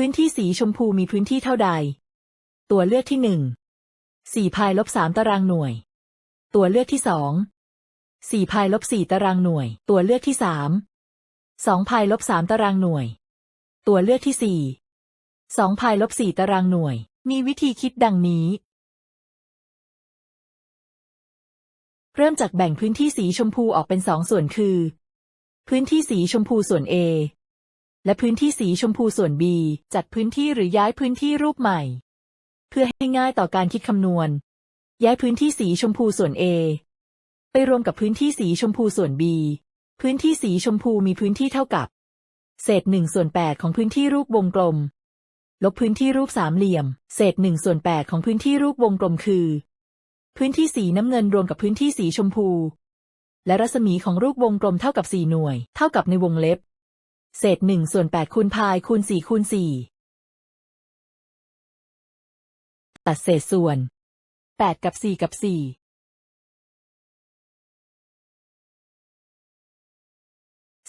พื้นที่สีชมพูมีพื้นที่เท่าใด ตัวเลือกที่หนึ่งสี่พายลบสามตารางหน่วย ตัวเลือกที่สองสี่พายลบสี่ตารางหน่วย ตัวเลือกที่สามสองพายลบสามตารางหน่วย ตัวเลือกที่สี่สองพายลบสี่ตารางหน่วย มีวิธีคิดดังนี้ เริ่มจากแบ่งพื้นที่สีชมพูออกเป็นสองส่วนคือ พื้นที่สีชมพูส่วน A และพื้นที่สีชมพูส่วน B จัดพื้นที่หรือย้ายพื้นที่รูปใหม่ เพื่อให้ง่ายต่อการคิดคำนวณ ย้ายพื้นที่สีชมพูส่วน A ไปรวมกับพื้นที่สีชมพูส่วน B พื้นที่สีชมพูมีพื้นที่เท่ากับ เศษหนึ่งส่วนแปดของพื้นที่รูปวงกลม ลบพื้นที่รูปสามเหลี่ยม เศษหนึ่งส่วนแปดของพื้นที่รูปวงกลมคือ พื้นที่สีน้ำเงินรวมกับพื้นที่สีชมพู และรัศมีของรูปวงกลมเท่ากับสี่หน่วย เท่ากับในวงเล็บ เศษหนึ่งส่วนแปดคูณพายคูณสี่คูณสี่ตัดเศษส่วนแปดกับสี่กับสี่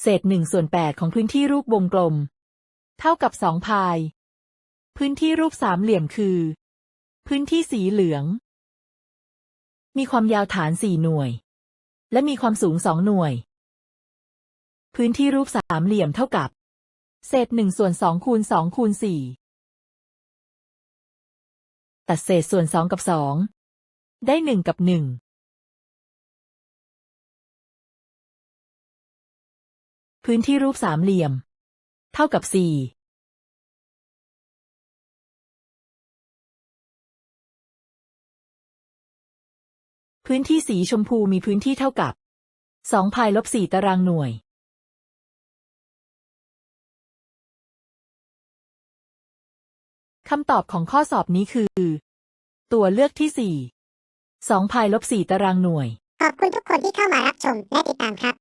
เศษหนึ่งส่วนแปดของพื้นที่รูปวงกลม เท่ากับสองพาย พื้นที่รูปสามเหลี่ยมคือ พื้นที่สีเหลือง มีความยาวฐานสี่หน่วย และมีความสูงสองหน่วย พื้นที่รูปสามเหลี่ยมเท่ากับ เศษหนึ่งส่วนสองคูณสองคูณสี่ตัดเศษส่วนสองกับสองได้หนึ่งกับหนึ่งพื้นที่รูปสามเหลี่ยม เท่ากับสี่พื้นที่สีชมพูมีพื้นที่เท่ากับสองพายลบสี่ตารางหน่วย คำตอบของข้อสอบนี้คือ ตัวเลือกที่สี่สองพายลบสี่ตารางหน่วย ขอบคุณทุกคนที่เข้ามารับชมและติดตามครับ